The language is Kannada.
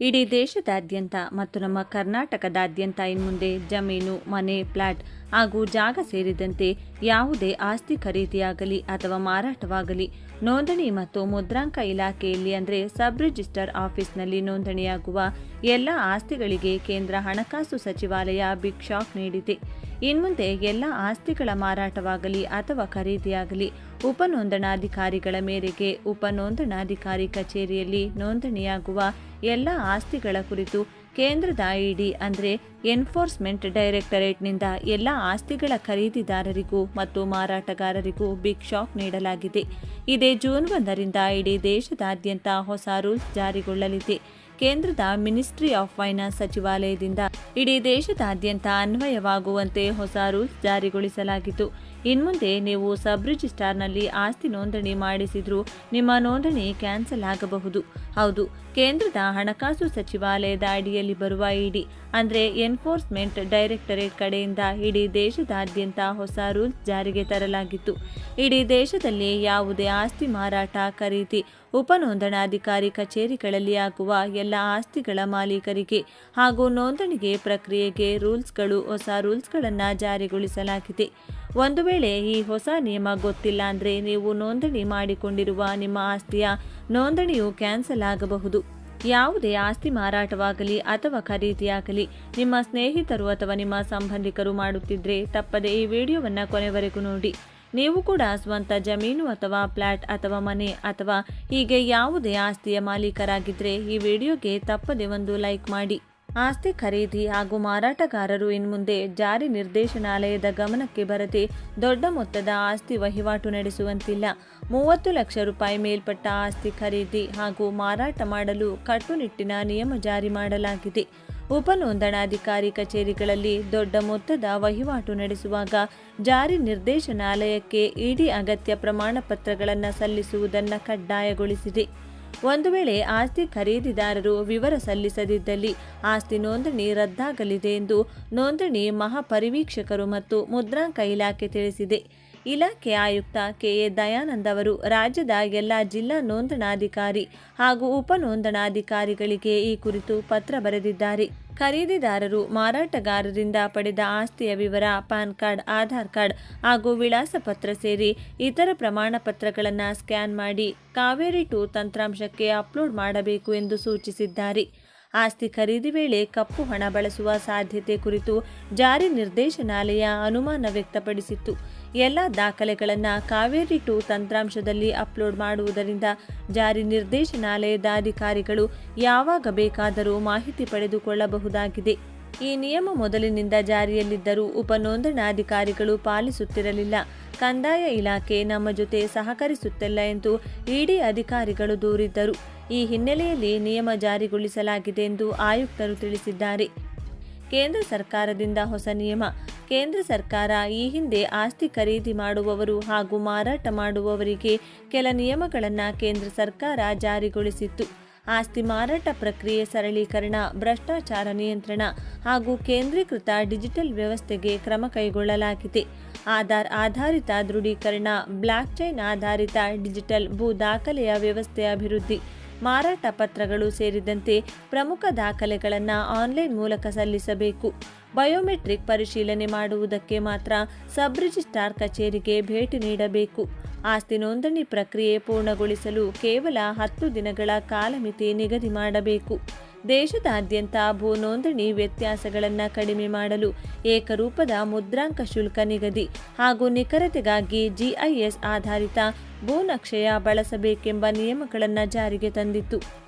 ಇಡೀ ದೇಶದಾದ್ಯಂತ ಮತ್ತು ನಮ್ಮ ಕರ್ನಾಟಕದಾದ್ಯಂತ ಇನ್ಮುಂದೆ ಜಮೀನು ಮನೆ ಫ್ಲಾಟ್ ಹಾಗೂ ಜಾಗ ಸೇರಿದಂತೆ ಯಾವುದೇ ಆಸ್ತಿ ಖರೀದಿಯಾಗಲಿ ಅಥವಾ ಮಾರಾಟವಾಗಲಿ, ನೋಂದಣಿ ಮತ್ತು ಮುದ್ರಾಂಕ ಇಲಾಖೆಯಲ್ಲಿ ಅಂದರೆ ಸಬ್ ರಿಜಿಸ್ಟರ್ ಆಫೀಸ್ನಲ್ಲಿ ನೋಂದಣಿಯಾಗುವ ಎಲ್ಲ ಆಸ್ತಿಗಳಿಗೆ ಕೇಂದ್ರ ಹಣಕಾಸು ಸಚಿವಾಲಯ ಬಿಗ್ ಶಾಕ್ ನೀಡಿದೆ. ಇನ್ಮುಂದೆ ಎಲ್ಲ ಆಸ್ತಿಗಳ ಮಾರಾಟವಾಗಲಿ ಅಥವಾ ಖರೀದಿಯಾಗಲಿ ಉಪನೋಂದಣಾಧಿಕಾರಿಗಳ ಮೇರೆಗೆ ಉಪನೋಂದಣಾಧಿಕಾರಿ ಕಚೇರಿಯಲ್ಲಿ ನೋಂದಣಿಯಾಗುವ ಎಲ್ಲ ಆಸ್ತಿಗಳ ಕುರಿತು ಕೇಂದ್ರದ ಇಡಿ ಅಂದರೆ ಎನ್ಫೋರ್ಸ್ಮೆಂಟ್ ಡೈರೆಕ್ಟರೇಟ್ನಿಂದ ಎಲ್ಲ ಆಸ್ತಿಗಳ ಖರೀದಿದಾರರಿಗೂ ಮತ್ತು ಮಾರಾಟಗಾರರಿಗೂ ಬಿಗ್ ಶಾಕ್ ನೀಡಲಾಗಿದೆ. ಇದೇ ಜೂನ್ ಒಂದರಿಂದ ಇಡೀ ದೇಶದಾದ್ಯಂತ ಹೊಸ ರೂಲ್ಸ್ ಜಾರಿಗೊಳ್ಳಲಿದೆ. ಕೇಂದ್ರದ ಮಿನಿಸ್ಟ್ರಿ ಆಫ್ ಫೈನಾನ್ಸ್ ಸಚಿವಾಲಯದಿಂದ ಇಡೀ ದೇಶದಾದ್ಯಂತ ಅನ್ವಯವಾಗುವಂತೆ ಹೊಸ ರೂಲ್ಸ್ ಜಾರಿಗೊಳಿಸಲಾಗಿತ್ತು ಇನ್ಮುಂದೆ ನೀವು ಸಬ್ ರಿಜಿಸ್ಟಾರ್ನಲ್ಲಿ ಆಸ್ತಿ ನೋಂದಣಿ ಮಾಡಿಸಿದ್ರೂ ನಿಮ್ಮ ನೋಂದಣಿ ಕ್ಯಾನ್ಸಲ್ ಆಗಬಹುದು. ಹೌದು, ಕೇಂದ್ರದ ಹಣಕಾಸು ಸಚಿವಾಲಯದ ಅಡಿಯಲ್ಲಿ ಬರುವ ಇಡಿ, ಅಂದರೆ ಎನ್ಫೋರ್ಸ್ಮೆಂಟ್ ಡೈರೆಕ್ಟರೇಟ್ ಕಡೆಯಿಂದ ಇಡೀ ದೇಶದಾದ್ಯಂತ ಹೊಸ ರೂಲ್ಸ್ ಜಾರಿಗೆ ತರಲಾಗಿತ್ತು. ಇಡೀ ದೇಶದಲ್ಲಿ ಯಾವುದೇ ಆಸ್ತಿ ಮಾರಾಟ, ಖರೀದಿ, ಉಪನೋಂದಣಾಧಿಕಾರಿ ಕಚೇರಿಗಳಲ್ಲಿ ಆಗುವ ಎಲ್ಲ ಆಸ್ತಿಗಳ ಮಾಲೀಕರಿಗೆ ಹಾಗೂ ನೋಂದಣಿಗೆ ಪ್ರಕ್ರಿಯೆಗೆ ರೂಲ್ಸ್ಗಳು, ಹೊಸ ರೂಲ್ಸ್ಗಳನ್ನು ಜಾರಿಗೊಳಿಸಲಾಗಿದೆ. ಒಂದು ವೇಳೆ ಈ ಹೊಸ ನಿಯಮ ಗೊತ್ತಿಲ್ಲ ಅಂದರೆ ನೀವು ನೋಂದಣಿ ಮಾಡಿಕೊಂಡಿರುವ ನಿಮ್ಮ ಆಸ್ತಿಯ ನೋಂದಣಿಯು ಕ್ಯಾನ್ಸಲ್ ಆಗಬಹುದು. ಯಾವುದೇ ಆಸ್ತಿ ಮಾರಾಟವಾಗಲಿ ಅಥವಾ ಖರೀದಿಯಾಗಲಿ, ನಿಮ್ಮ ಸ್ನೇಹಿತರು ಅಥವಾ ನಿಮ್ಮ ಸಂಬಂಧಿಕರು ಮಾಡುತ್ತಿದ್ದರೆ ತಪ್ಪದೆ ಈ ವಿಡಿಯೋವನ್ನು ಕೊನೆವರೆಗೂ ನೋಡಿ. ನೀವು ಕೂಡ ಸ್ವಂತ ಜಮೀನು ಅಥವಾ ಫ್ಲಾಟ್ ಅಥವಾ ಮನೆ ಅಥವಾ ಹೀಗೆ ಯಾವುದೇ ಆಸ್ತಿಯ ಮಾಲೀಕರಾಗಿದ್ದರೆ ಈ ವಿಡಿಯೋಗೆ ತಪ್ಪದೆ ಒಂದು ಲೈಕ್ ಮಾಡಿ. ಆಸ್ತಿ ಖರೀದಿ ಹಾಗೂ ಮಾರಾಟಗಾರರು ಇನ್ಮುಂದೆ ಜಾರಿ ನಿರ್ದೇಶನಾಲಯದ ಗಮನಕ್ಕೆ ಬರದೆ ದೊಡ್ಡ ಮೊತ್ತದ ಆಸ್ತಿ ವಹಿವಾಟು ನಡೆಸುವಂತಿಲ್ಲ. ಮೂವತ್ತು ಲಕ್ಷ ರೂಪಾಯಿ ಮೇಲ್ಪಟ್ಟ ಆಸ್ತಿ ಖರೀದಿ ಹಾಗೂ ಮಾರಾಟ ಮಾಡಲು ಕಟ್ಟುನಿಟ್ಟಿನ ನಿಯಮ ಜಾರಿ ಮಾಡಲಾಗಿದೆ. ಉಪನೋಂದಣಾಧಿಕಾರಿ ಕಚೇರಿಗಳಲ್ಲಿ ದೊಡ್ಡ ಮೊತ್ತದ ವಹಿವಾಟು ನಡೆಸುವಾಗ ಜಾರಿ ನಿರ್ದೇಶನಾಲಯಕ್ಕೆ ಇಡಿ ಅಗತ್ಯ ಪ್ರಮಾಣ ಪತ್ರಗಳನ್ನು ಸಲ್ಲಿಸುವುದನ್ನು ಕಡ್ಡಾಯಗೊಳಿಸಿದೆ. ಒಂದು ವೇಳೆ ಆಸ್ತಿ ಖರೀದಿದಾರರು ವಿವರ ಸಲ್ಲಿಸದಿದ್ದಲ್ಲಿ ಆಸ್ತಿ ನೋಂದಣಿ ರದ್ದಾಗಲಿದೆ ಎಂದು ನೋಂದಣಿ ಮಹಾಪರಿವೀಕ್ಷಕರು ಮತ್ತು ಮುದ್ರಾಂಕ ಇಲಾಖೆ ತಿಳಿಸಿದೆ. ಇಲಾಖೆ ಆಯುಕ್ತ ಕೆಎ ದಯಾನಂದ್ ಅವರು ರಾಜ್ಯದ ಎಲ್ಲ ಜಿಲ್ಲಾ ನೋಂದಣಾಧಿಕಾರಿ ಹಾಗೂ ಉಪ ನೋಂದಣಾಧಿಕಾರಿಗಳಿಗೆ ಈ ಕುರಿತು ಪತ್ರ ಬರೆದಿದ್ದಾರೆ. ಖರೀದಿದಾರರು ಮಾರಾಟಗಾರರಿಂದ ಪಡೆದ ಆಸ್ತಿಯ ವಿವರ ಪಾನ್ ಕಾರ್ಡ್, ಆಧಾರ್ ಕಾರ್ಡ್ ಹಾಗೂ ವಿಳಾಸ ಪತ್ರ ಸೇರಿ ಇತರ ಪ್ರಮಾಣ ಪತ್ರಗಳನ್ನು ಸ್ಕ್ಯಾನ್ ಮಾಡಿ ಕಾವೇರಿ ಟು ತಂತ್ರಾಂಶಕ್ಕೆ ಅಪ್ಲೋಡ್ ಮಾಡಬೇಕು ಎಂದು ಸೂಚಿಸಿದ್ದಾರೆ. ಆಸ್ತಿ ಖರೀದಿ ವೇಳೆ ಕಪ್ಪು ಹಣ ಬಳಸುವ ಸಾಧ್ಯತೆ ಕುರಿತು ಜಾರಿ ನಿರ್ದೇಶನಾಲಯ ಅನುಮಾನ ವ್ಯಕ್ತಪಡಿಸಿತ್ತು. ಎಲ್ಲ ದಾಖಲೆಗಳನ್ನು ಕಾವೇರಿ ಟು ತಂತ್ರಾಂಶದಲ್ಲಿ ಅಪ್ಲೋಡ್ ಮಾಡುವುದರಿಂದ ಜಾರಿ ನಿರ್ದೇಶನಾಲಯದ ಅಧಿಕಾರಿಗಳು ಯಾವಾಗ ಬೇಕಾದರೂ ಮಾಹಿತಿ ಪಡೆದುಕೊಳ್ಳಬಹುದಾಗಿದೆ. ಈ ನಿಯಮ ಮೊದಲಿನಿಂದ ಜಾರಿಯಲ್ಲಿದ್ದರೂ ಉಪನೋಂದಣಾಧಿಕಾರಿಗಳು ಪಾಲಿಸುತ್ತಿರಲಿಲ್ಲ. ಕಂದಾಯ ಇಲಾಖೆ ನಮ್ಮ ಜೊತೆ ಸಹಕರಿಸುತ್ತಿಲ್ಲ ಎಂದು ಇಡಿ ಅಧಿಕಾರಿಗಳು ದೂರಿದ್ದರು. ಈ ಹಿನ್ನೆಲೆಯಲ್ಲಿ ನಿಯಮ ಜಾರಿಗೊಳಿಸಲಾಗಿದೆ ಎಂದು ಆಯುಕ್ತರು ತಿಳಿಸಿದ್ದಾರೆ. ಕೇಂದ್ರ ಸರ್ಕಾರದಿಂದ ಹೊಸ ನಿಯಮ ಕೇಂದ್ರ ಸರ್ಕಾರ ಈ ಹಿಂದೆ ಆಸ್ತಿ ಖರೀದಿ ಮಾಡುವವರು ಹಾಗೂ ಮಾರಾಟ ಮಾಡುವವರಿಗೆ ಕೆಲ ನಿಯಮಗಳನ್ನು ಕೇಂದ್ರ ಸರ್ಕಾರ ಜಾರಿಗೊಳಿಸಿತ್ತು. ಆಸ್ತಿ ಮಾರಾಟ ಪ್ರಕ್ರಿಯೆ ಸರಳೀಕರಣ, ಭ್ರಷ್ಟಾಚಾರ ನಿಯಂತ್ರಣ ಹಾಗೂ ಕೇಂದ್ರೀಕೃತ ಡಿಜಿಟಲ್ ವ್ಯವಸ್ಥೆಗೆ ಕ್ರಮ ಕೈಗೊಳ್ಳಲಾಗಿದೆ. ಆಧಾರ್ ಆಧಾರಿತ ದೃಢೀಕರಣ ಬ್ಲಾಕ್ ಚೈನ್ ಆಧಾರಿತ ಡಿಜಿಟಲ್ ಭೂ ದಾಖಲೆಯ ವ್ಯವಸ್ಥೆ ಅಭಿವೃದ್ಧಿ ಮಾರಾಟ ಪತ್ರಗಳು ಸೇರಿದಂತೆ ಪ್ರಮುಖ ದಾಖಲೆಗಳನ್ನು ಆನ್ಲೈನ್ ಮೂಲಕ ಸಲ್ಲಿಸಬೇಕು. ಬಯೋಮೆಟ್ರಿಕ್ ಪರಿಶೀಲನೆ ಮಾಡುವುದಕ್ಕೆ ಮಾತ್ರ ಸಬ್ ರಿಜಿಸ್ಟ್ರಾರ್ ಕಚೇರಿಗೆ ಭೇಟಿ ನೀಡಬೇಕು. ಆಸ್ತಿ ನೋಂದಣಿ ಪ್ರಕ್ರಿಯೆ ಪೂರ್ಣಗೊಳಿಸಲು ಕೇವಲ ಹತ್ತು ದಿನಗಳ ಕಾಲಮಿತಿ ನಿಗದಿ ಮಾಡಬೇಕು. ದೇಶದಾದ್ಯಂತ ಭೂ ನೋಂದಣಿ ವ್ಯತ್ಯಾಸಗಳನ್ನು ಕಡಿಮೆ ಮಾಡಲು ಏಕರೂಪದ ಮುದ್ರಾಂಕ ಶುಲ್ಕ ನಿಗದಿ ಹಾಗೂ ನಿಖರತೆಗಾಗಿ ಜಿಐಎಸ್ ಆಧಾರಿತ ಭೂನಕ್ಷೆಯ ಬಳಸಬೇಕೆಂಬ ನಿಯಮಗಳನ್ನು ಜಾರಿಗೆ ತಂದಿತ್ತು.